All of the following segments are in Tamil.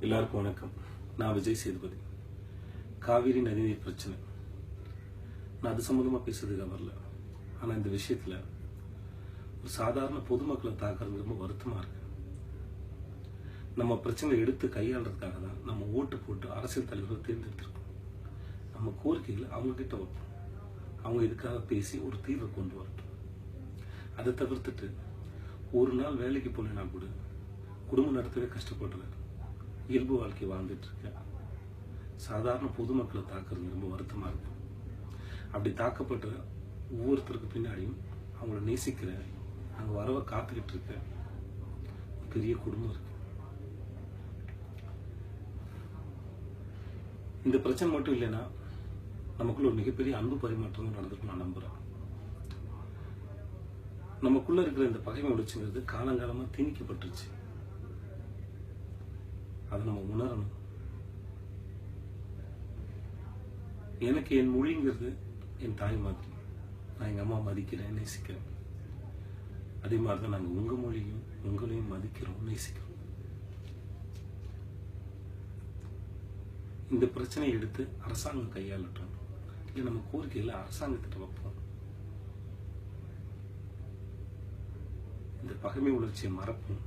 எல்லாருக்கும் வணக்கம். நான் விஜய் சேதுபதி. காவிரி நதிநீர் பிரச்சனை. நான் அது சம்மந்தமாக பேசுறதுக்கு வரல. ஆனால் இந்த விஷயத்தில் ஒரு சாதாரண பொதுமக்களை தாக்குறது ரொம்ப வருத்தமாக இருக்கு. நம்ம பிரச்சனை எடுத்து கையாளுறதுக்காக தான் நம்ம ஓட்டு போட்டு அரசியல் தலைவர்களை தேர்ந்தெடுத்திருக்கோம். நம்ம கோரிக்கைகளை அவங்க கிட்ட வைப்போம். அவங்க இதுக்காக பேசி ஒரு தீர்வை கொண்டு வரட்டும். அதை தவிர்த்துட்டு ஒரு நாள் வேலைக்கு போனேன்னா கூட குடும்பம் நடத்தவே கஷ்டப்படுறேன் இயல்பு வாழ்க்கை வாழ்ந்துட்டு இருக்கேன் சாதாரண பொதுமக்களை தாக்குறது ரொம்ப வருத்தமா இருக்கும் அப்படி தாக்கப்பட்ட ஒவ்வொருத்தருக்கு பின்னாடியும் அவங்கள நேசிக்கிறேன் அங்க வரவ காத்துக்கிட்டு இருக்கேன் பெரிய குடும்பம் இருக்கு. இந்த பிரச்சனை மட்டும் இல்லைன்னா நமக்குள்ள ஒரு மிகப்பெரிய அன்பு பரிமாற்றம் நடந்திருக்கும் நான் நம்புறேன். நமக்குள்ள இருக்கிற இந்த பகைமை ஒழிச்சுங்கிறது காலங்காலமா திணிக்கப்பட்டுருச்சு. அதை நம்ம உணரணும். எனக்கு என் மொழிங்கிறது என் தாய் மாதிரி. நான் எங்கள் அம்மா மதிக்கிறேன் நேசிக்கிறேன். அதே மாதிரி தான் நாங்கள் உங்கள் மொழியும் உங்களையும் மதிக்கிறோம் நேசிக்கிறோம். இந்த பிரச்சனையை எடுத்து அரசாங்கம் கையாளட்டும். இல்லை நம்ம கோரிக்கையில் அரசாங்கத்திட்ட வைப்போம். இந்த பகைமை உணர்ச்சியை மறப்போம்.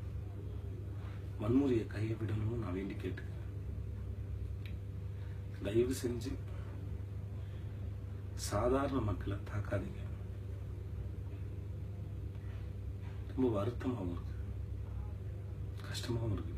வன்முறையை கையை நான் வேண்டி கேட்டுக்கிறேன். தயவு செஞ்சு சாதாரண மக்களை தாக்காதீங்க. ரொம்ப வருத்தமாகவும் இருக்கு. கஷ்டமாகவும் இருக்கு.